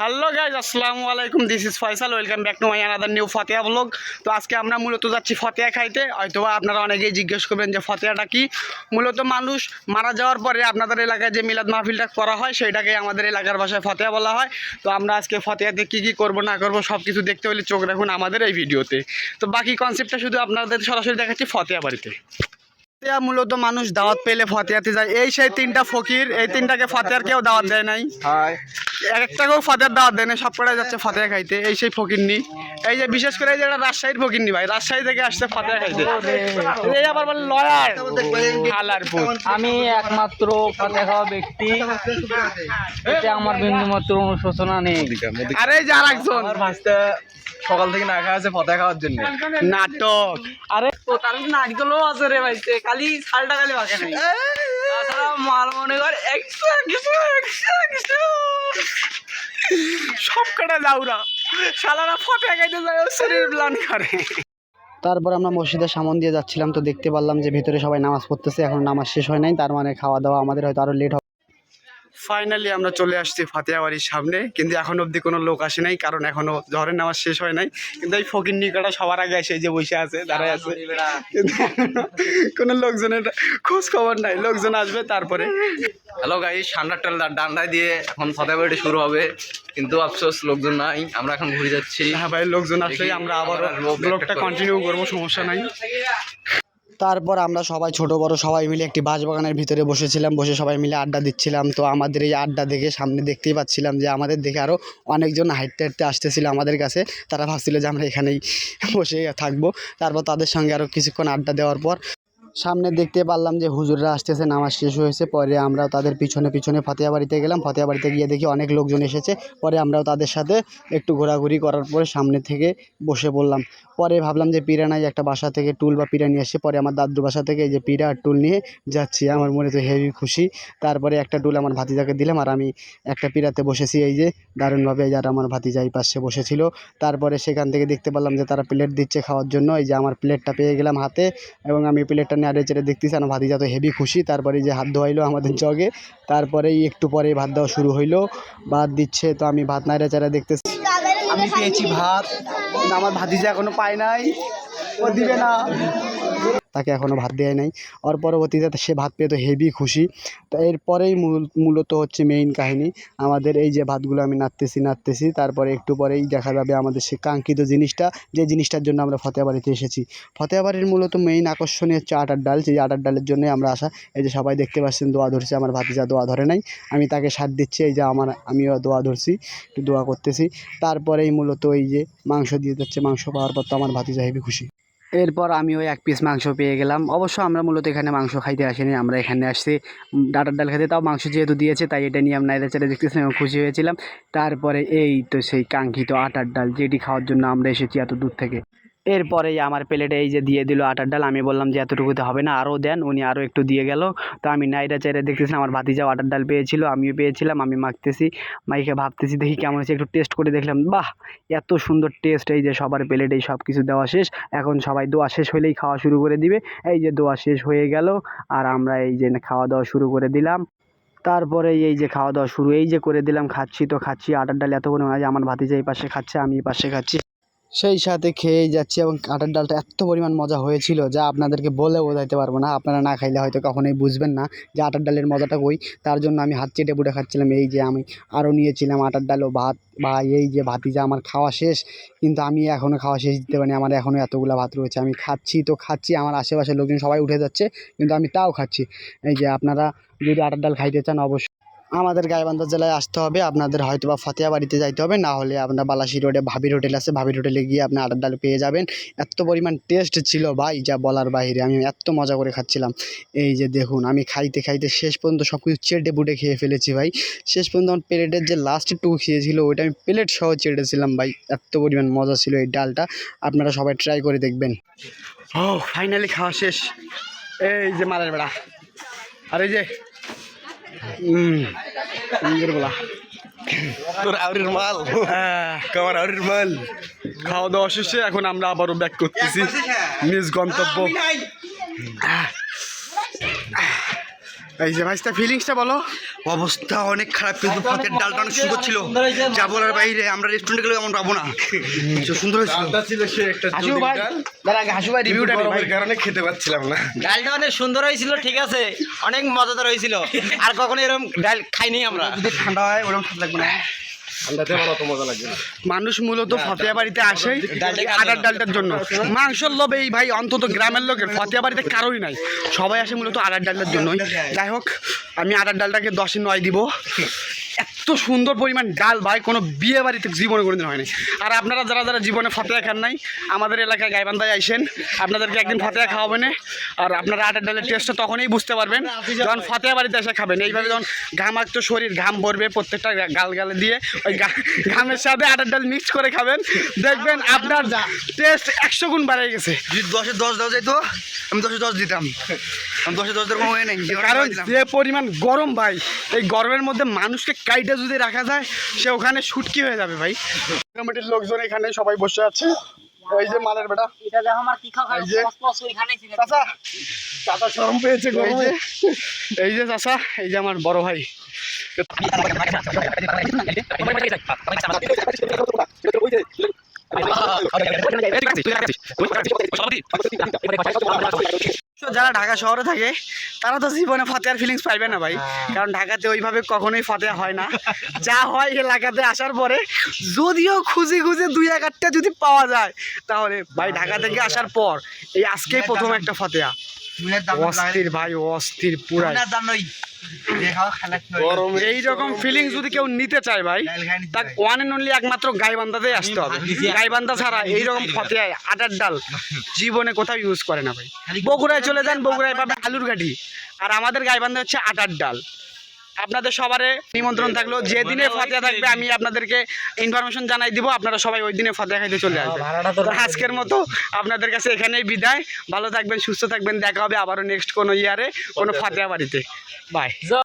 Hello guys আসসালামু আলাইকুম। This is Faisal welcome back to my another new Fateha blog তো আজকে আমরা মূলত যাচ্ছি ফতেয়া খাইতে। হয়তোবা আপনারা অনেকেই জিজ্ঞেস করবেন যে ফতেয়াটা কি? মূলত মানুষ মারা যাওয়ার পরে আপনাদের এলাকায় যে মিলাদ মাহফিলটা করা হয় সেইটাকে আমাদের এলাকার ভাষায় ফতেয়া বলা হয়। তো আমরা আজকে ফতেয়াতে কী কী করব, না করব সব কিছু দেখতে হলে চোখ রাখুন আমাদের এই ভিডিওতে। তো বাকি কনসেপ্টটা শুধু আপনাদের সরাসরি দেখাচ্ছি ফতেয়া বাড়িতে। ফতেয়া মূলত মানুষ দাওয়াত পেলে ফতেয়াতে যায়। এই সেই তিনটা ফকির, এই তিনটাকে ফতেয়ার কেউ দাওয়াত দেয় নাই? এক একটাকেও ফতেয়ার দাওয়াত দেয় না সব কটাই যাচ্ছে ফতেয়া খাইতে। এই সেই ফকিরনি এই যে বিশেষ করে এই যে এটা রাজশাহীর ফকিরনি ভাই রাজশাহী থেকে আসছে ফতেয়া খাইতে। এই আবার বলে লয়ার। হালার পুত। আমি একমাত্র ফাতে খাওয়া ব্যক্তি। এতে আমার বিন্দু মাত্র অনুশোচনা নেই। আরে যে আর একজন সকাল থেকে না খাওয়া আছে ফতে খাওয়ার জন্য। নাটক। আরে তো তার নারকেলও আছে রে ভাই খালি শালটা খালি বাঁকে নাই তাছাড়া মাল মনে কর একশো একশো একশো একশো সব কটা শালারা ফটে যায় শরীর করে। তারপর আমরা মসজিদের সামন দিয়ে যাচ্ছিলাম, তো দেখতে পারলাম যে ভিতরে সবাই নামাজ পড়তেছে, এখন নামাজ শেষ হয় নাই, তার মানে খাওয়া দাওয়া আমাদের হয়তো আরও লেট ফাইনালি আমরা চলে আসছি ফাতিয়া বাড়ির সামনে কিন্তু এখন অবধি কোনো লোক আসে নাই কারণ এখনও জহরের নামাজ শেষ হয় নাই। কিন্তু এই ফকির নিকটা সবার আগে এসে যে বসে আছে দাঁড়ায় আছে। কোনো লোকজনের খোঁজ খবর নাই লোকজন আসবে তারপরে। হ্যালো গাই ঠান্ডার টাল ডান্ডায় দিয়ে এখন ফতে বাড়ি শুরু হবে কিন্তু আফসোস লোকজন নাই আমরা এখন ঘুরে যাচ্ছি। হ্যাঁ ভাই লোকজন আসলেই আমরা আবার ব্লগটা কন্টিনিউ করব সমস্যা নাই। তারপর আমরা সবাই ছোট, বড় সবাই মিলে একটি বাঁশবাগানের ভিতরে বসেছিলাম, বসে সবাই মিলে আড্ডা দিচ্ছিলাম। তো আমাদের এই আড্ডা দেখে সামনে দেখতেই পাচ্ছিলাম যে আমাদের দেখে আরও অনেকজন হাঁটতে হাঁটতে আসতেছিল আমাদের কাছে। তারা ভাবছিল যে আমরা এখানেই বসে থাকব। তারপর তাদের সঙ্গে আরও কিছুক্ষণ আড্ডা দেওয়ার পর সামনে দেখতে পারলাম যে হুজুররা আসতেছে, নামাজ শেষ হয়েছে, পরে আমরাও তাদের পিছনে পিছনে ফতেয়া বাড়িতে গেলাম। ফতেয়া বাড়িতে গিয়ে দেখি অনেক লোকজন এসেছে। পরে আমরাও তাদের সাথে একটু ঘোরাঘুরি করার পরে সামনে থেকে বসে পড়লাম। পরে ভাবলাম যে পিরানাই একটা বাসা থেকে টুল বা পিরা নিয়ে এসে পরে আমার দাদুর বাসা থেকে এই যে পিরা আর টুল নিয়ে যাচ্ছি। আমার মনে তো হেভি খুশি। তারপরে একটা টুল আমার ভাতিজাকে দিলাম আর আমি একটা পিরাতে বসেছি এই যে। দারুণভাবে এই যে আর আমার ভাতিজা এই পাশে বসেছিল। তারপরে সেখান থেকে দেখতে পারলাম যে তারা প্লেট দিচ্ছে খাওয়ার জন্য। এই যে আমার প্লেটটা পেয়ে গেলাম হাতে এবং আমি প্লেটটা নেড়ে চেড়ে দেখতেছি, আমার ভাতিজা তো হেভি খুশি, তারপরে যে হাত ধোয়াইলো আমাদের জগে, তারপরেই একটু পরে ভাত দেওয়া শুরু হইল, ভাত দিচ্ছে তো আমি ভাত নাইরে চেড়ে দেখতেছি। আমি পেয়েছি ভাত আমার ভাতিজা এখনও পায় নাই, ও দিবে না। তাকে এখনও ভাত দেয় নাই। ওর পরবর্তীতে সে ভাত পেয়ে তো হেভি খুশি। তো এরপরেই মূল, মূলত হচ্ছে মেইন কাহিনী। আমাদের এই যে ভাতগুলো আমি নাড়তেছি নাড়তেছি, তারপরে একটু পরেই দেখা যাবে আমাদের সে কাঙ্ক্ষিত জিনিসটা, যে জিনিসটার জন্য আমরা ফতেয়া বাড়িতে এসেছি। ফতেয়া বাড়ির মূলত মেইন আকর্ষণীয় হচ্ছে আটার ডাল। সেই আটার ডালের জন্যই আমরা আসা, এই যে সবাই দেখতে পাচ্ছেন দোয়া ধরছে, আমার ভাতিজা দোয়া ধরে নাই। আমি তাকে সাথ দিচ্ছি, এই যে আমার, আমিও দোয়া ধরছি, একটু দোয়া করতেছি। তারপরেই মূলত এই যে মাংস দিয়ে যাচ্ছে মাংস পাওয়ার পর তো আমার ভাতিজা হেভি খুশি। এরপর আমি ওই এক পিস মাংস পেয়ে গেলাম। অবশ্য আমরা মূলত এখানে মাংস খাইতে আসিনি, আমরা এখানে আসছি। ডাটার ডাল খেতে, তাও মাংস যেহেতু দিয়েছে, তাই এটা নিয়ে আমরা এদের চালে দেখতেছিলাম এবং খুশি হয়েছিলাম। তারপরে এই তো সেই কাঙ্ক্ষিত আটার ডাল, যেটি খাওয়ার জন্য আমরা এসেছি এত দূর থেকে। এরপরেই আমার প্লেটে এই যে দিয়ে দিল আটার ডাল, আমি বললাম যে এতটুকুতে হবে না, আরও দেন, উনি আরও একটু দিয়ে গেল। তো আমি নাইরা চেড়ে দেখতেছিলাম, আমার ভাতিজাও আটার ডাল পেয়েছিল, আমিও পেয়েছিলাম, আমি মাখতেছি মাইকে ভাবতেছি দেখি কেমন হচ্ছে একটু টেস্ট করে দেখলাম, বাহ! এত সুন্দর টেস্ট, এই যে সবার প্লেটেই সব কিছু দেওয়া শেষ, এখন সবাই দোয়া শেষ হলেই খাওয়া শুরু করে দিবে। এই যে দোয়া শেষ হয়ে গেল, আর আমরা এই যে খাওয়া দাওয়া শুরু করে দিলাম। তারপরে এই যে খাওয়া দাওয়া শুরু, এই যে করে দিলাম, খাচ্ছি তো খাচ্ছি, আটার ডাল এত পরিমাণ আছে আমার ভাতিজা এই পাশে খাচ্ছে, আমি এই পাশে খাচ্ছি। সেই সাথে খেয়েই যাচ্ছি এবং আটার ডালটা এত পরিমাণ মজা হয়েছিল যা আপনাদেরকে বলে বোঝাইতে পারব না। আপনারা না খাইলে হয়তো কখনোই বুঝবেন না যে আটার ডালের মজাটা কই। তার জন্য আমি হাত চেটে পুটে খাচ্ছিলাম, এই যে আমি আরও নিয়েছিলাম আটার ডাল ও ভাত বা এই যে ভাতি যা আমার খাওয়া শেষ, কিন্তু আমি এখনও খাওয়া শেষ দিতে পারিনি, আমার এখনও এতগুলো ভাত রয়েছে। আমি খাচ্ছি তো খাচ্ছি, আমার আশেপাশের লোকজন সবাই উঠে যাচ্ছে, কিন্তু আমি তাও খাচ্ছি। এই যে আপনারা যদি আটার ডাল খাইতে চান অবশ্যই আমাদের গাইবান্ধা জেলায় আসতে হবে, আপনাদের হয়তো বা ফতেয়া বাড়িতে যাইতে হবে, না হলে আপনার বালাসি রোডে ভাবির হোটেল আছে ভাবির হোটেলে গিয়ে আপনি আটার ডাল পেয়ে যাবেন। এত পরিমাণ টেস্ট ছিল ভাই, যা বলার বাইরে আমি এত মজা করে খাচ্ছিলাম। এই যে দেখুন, আমি খাইতে খাইতে শেষ পর্যন্ত সব কিছু চেটে বুটে খেয়ে ফেলেছি ভাই। শেষ পর্যন্ত আমার প্লেটের যে লাস্ট টু খেয়েছিল, ওইটা আমি প্লেট সহ চেটেছিলাম ভাই। এত পরিমাণ মজা ছিল এই ডালটা, আপনারা সবাই ট্রাই করে দেখবেন। ও ফাইনালি খাওয়া শেষ। এই যে মালের বেড়া। আর এই যে হুম সুন্দর বলা তোর আউরির মাল। আহ, কামার আউরির মাল। খাওয়া দাওয়া শেষে এখন আমরা আবারও ব্যাক করতেছি। নিজ গন্তব্য। এই যে ভাইস্তা ফিলিংসটা বলো। অবস্থা অনেক খারাপ কিন্তু ভাতের ডালটা অনেক সুন্দর ছিল যা বলার বাইরে আমরা রেস্টুরেন্টে গেলে এমন পাবো না। সুন্দর হয়েছিল। একটা হাসু ভাই দাঁড়া হাসু ভাই রিভিউটা ভাই। কারণে খেতে পাচ্ছিলাম না। ডালটা অনেক সুন্দর হয়েছিল ঠিক আছে। অনেক মজাদার হয়েছিল। আর কখনো এরকম ডাল খাইনি আমরা। যদি ঠান্ডা হয় ওরকম ঠান্ডা লাগবে না। মানুষ মূলত ফতেয়া বাড়িতে আসে আদার ডালটার জন্য। মাংসর লোভ এই ভাই অন্তত গ্রামের লোকের ফতেয়া বাড়িতে কারোই নাই। সবাই আসে মূলত আদার ডালটার জন্যই। যাই হোক আমি আটার ডালটাকে দশে নয় দিব। এত সুন্দর পরিমাণ ডাল ভাই কোনো বিয়ে বাড়িতে জীবনে কোনোদিন হয়নি। আর আপনারা যারা যারা জীবনে ফতেয়া খান নাই আমাদের এলাকায় গাইবান্ধায় আইসেন আপনাদেরকে একদিন ফতেয়া খাওয়াবে না। আর আপনারা আটার ডালের টেস্টটা তখনই বুঝতে পারবেন যখন ফতেয়া বাড়িতে এসে খাবেন। এইভাবে যখন ঘামাক্ত শরীর ঘাম ভরবে প্রত্যেকটা গাল গালে দিয়ে ওই ঘামের সাথে আটার ডাল মিক্স করে খাবেন। দেখবেন আপনার টেস্ট একশো গুণ বাড়ে গেছে। দশে দশ দেওয়া যেত আমি দশে দশ দিতাম। আমি দশে দশ দেওয়ার কোনো নেই। কারণ যে পরিমাণ গরম ভাই এই গরমের মধ্যে মানুষকে কাইটা যদি রাখা যায় সে ওখানে শুটকি হয়ে যাবে ভাই কমিটির লোকজন এখানে সবাই বসে আছে এই যে মালের বেটা এটা দেখো আমার কি খাওয়া এই যে চাচা চাচা শরম পেয়েছে গরমে এই যে চাচা এই যে আমার বড় ভাই যারা ঢাকা শহরে থাকে তারা তো জীবনে ফাতেহার ফিলিংস পাইবে না ভাই। কারণ ঢাকাতে ওইভাবে কখনোই ফাতেহা হয় না। যা হয় এলাকাতে আসার পরে যদিও খুঁজে খুঁজে দুই এক আটটা যদি পাওয়া যায় তাহলে ভাই ঢাকা থেকে আসার পর এই আজকেই প্রথম একটা ফাতেহা। অস্থির ভাই অস্থির এইরকম ফিলিংস যদি কেউ নিতে চায় ভাই তা ওয়ান এন্ড অনলি একমাত্র গাইবান্ধাতেই আসতে হবে। গাইবান্ধা ছাড়া এইরকম ফতেয়ায় আটার ডাল জীবনে কোথাও ইউজ করে না ভাই। বগুড়ায় চলে যান বগুড়ায় পাবে আলুর গাড়ি আর আমাদের গাইবান্ধা হচ্ছে আটার ডাল। আপনাদের সবার নিমন্ত্রণ থাকল। যে দিনে ফাতিয়া থাকবে আমি আপনাদেরকে ইনফরমেশন জানাই দিব। আপনারা সবাই ওই দিনে ফাতিয়া খাইতে চলে আসবেন। তো আজকের মতো আপনাদের কাছে এখানেই বিদায়। ভালো থাকবেন সুস্থ থাকবেন। দেখা হবে আবারও নেক্সট কোনো ইয়ারে কোনো ফাতিয়া বাড়িতে। বাই